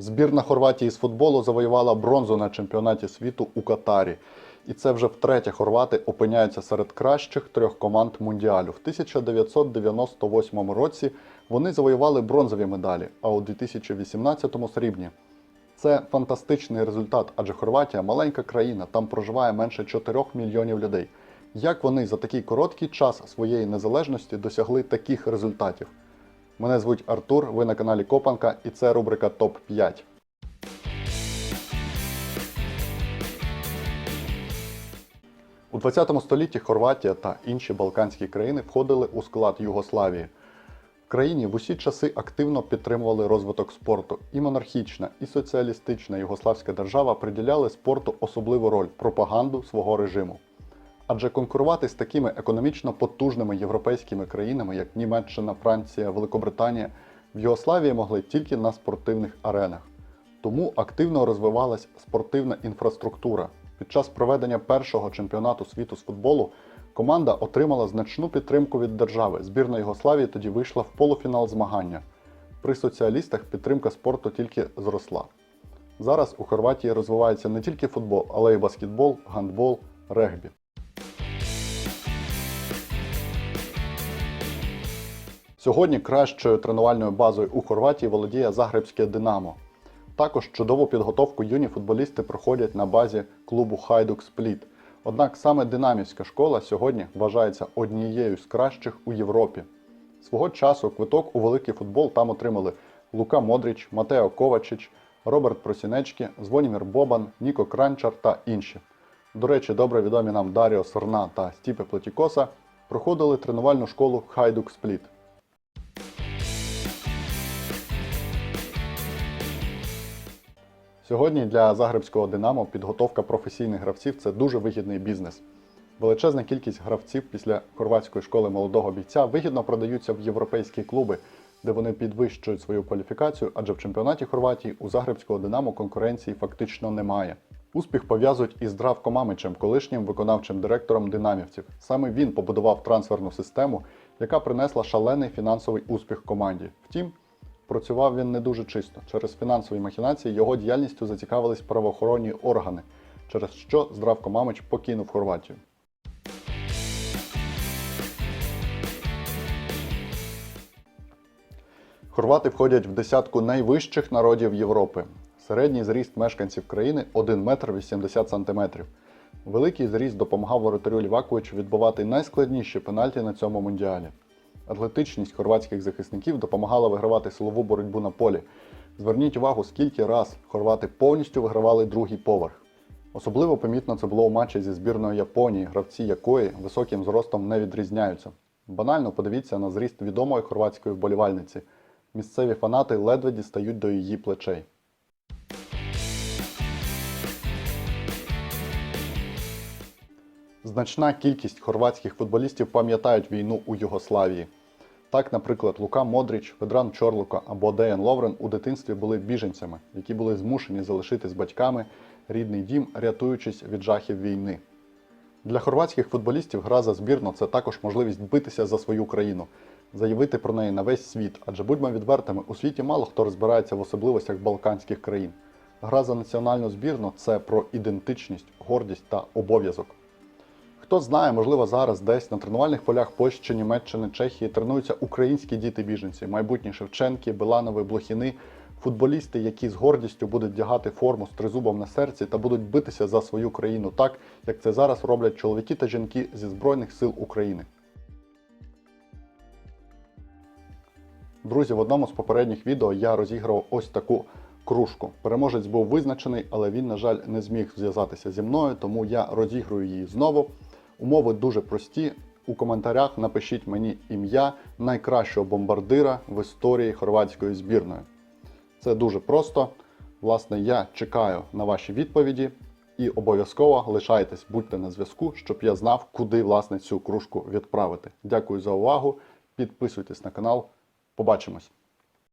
Збірна Хорватії з футболу завоювала бронзу на чемпіонаті світу у Катарі. І це вже втретє хорвати опиняються серед кращих трьох команд мундіалю. В 1998 році вони завоювали бронзові медалі, а у 2018-му срібні. Це фантастичний результат, адже Хорватія маленька країна, там проживає менше 4 мільйонів людей. Як вони за такий короткий час своєї незалежності досягли таких результатів? Мене звуть Артур, ви на каналі Копанка, і це рубрика Топ 5. У 20 столітті Хорватія та інші балканські країни входили у склад Югославії. В країні в усі часи активно підтримували розвиток спорту. І монархічна, і соціалістична югославська держава приділяли спорту особливу роль пропаганду свого режиму. Адже конкурувати з такими економічно потужними європейськими країнами, як Німеччина, Франція, Великобританія, в Югославії могли тільки на спортивних аренах. Тому активно розвивалась спортивна інфраструктура. Під час проведення першого чемпіонату світу з футболу команда отримала значну підтримку від держави. Збірна Югославії тоді вийшла в полуфінал змагання. При соціалістах підтримка спорту тільки зросла. Зараз у Хорватії розвивається не тільки футбол, але й баскетбол, гандбол, регбі. Сьогодні кращою тренувальною базою у Хорватії володіє Загребське Динамо. Також чудову підготовку юні футболісти проходять на базі клубу Хайдук Спліт. Однак саме динамівська школа сьогодні вважається однією з кращих у Європі. Свого часу квиток у великий футбол там отримали Лука Модріч, Матео Ковачич, Роберт Просінечкі, Звонімір Бобан, Ніко Кранчар та інші. До речі, добре відомі нам Даріо Сорна та Стіпе Плетікоса проходили тренувальну школу Хайдук Спліт. Сьогодні для Загребського Динамо підготовка професійних гравців це дуже вигідний бізнес. Величезна кількість гравців після хорватської школи молодого бійця вигідно продаються в європейські клуби, де вони підвищують свою кваліфікацію, адже в чемпіонаті Хорватії у Загребського Динамо конкуренції фактично немає. Успіх пов'язують із Здравко Мамичем, колишнім виконавчим директором динамівців. Саме він побудував трансферну систему, яка принесла шалений фінансовий успіх команді. Втім, Працював він не дуже чисто. Через фінансові махінації його діяльністю зацікавились правоохоронні органи, через що Здравко Мамич покинув Хорватію. Хорвати входять в десятку найвищих народів Європи. Середній зріст мешканців країни 1 метр 80 сантиметрів. Великий зріст допомагав воротарю Ліваковичу відбивати найскладніші пенальті на цьому мундіалі. Атлетичність хорватських захисників допомагала вигравати силову боротьбу на полі. Зверніть увагу, скільки раз хорвати повністю вигравали другий поверх. Особливо помітно це було у матчі зі збірною Японії, гравці якої високим зростом не відрізняються. Банально подивіться на зріст відомої хорватської вболівальниці. Місцеві фанати ледве дістають до її плечей. Значна кількість хорватських футболістів пам'ятають війну у Югославії. Так, наприклад, Лука Модріч, Ведран Чорлука або Деян Ловрен у дитинстві були біженцями, які були змушені залишити з батьками рідний дім, рятуючись від жахів війни. Для хорватських футболістів гра за збірну це також можливість битися за свою країну, заявити про неї на весь світ, адже будьмо відвертими, у світі мало хто розбирається в особливостях балканських країн. Гра за національну збірну це про ідентичність, гордість та обов'язок. Хто знає, можливо, зараз десь на тренувальних полях Польщі, Німеччини, Чехії тренуються українські діти-біженці, майбутні Шевченки, Биланови, Блохіни, футболісти, які з гордістю будуть вдягати форму з тризубом на серці та будуть битися за свою країну так, як це зараз роблять чоловіки та жінки зі Збройних сил України. Друзі, в одному з попередніх відео я розіграв ось таку кружку. Переможець був визначений, але він, на жаль, не зміг зв'язатися зі мною, тому я розіграю її знову. Умови дуже прості. У коментарях напишіть мені ім'я найкращого бомбардира в історії хорватської збірної. Це дуже просто. Власне, я чекаю на ваші відповіді і обов'язково лишайтесь, будьте на зв'язку, щоб я знав, куди власне цю кружку відправити. Дякую за увагу. Підписуйтесь на канал. Побачимось!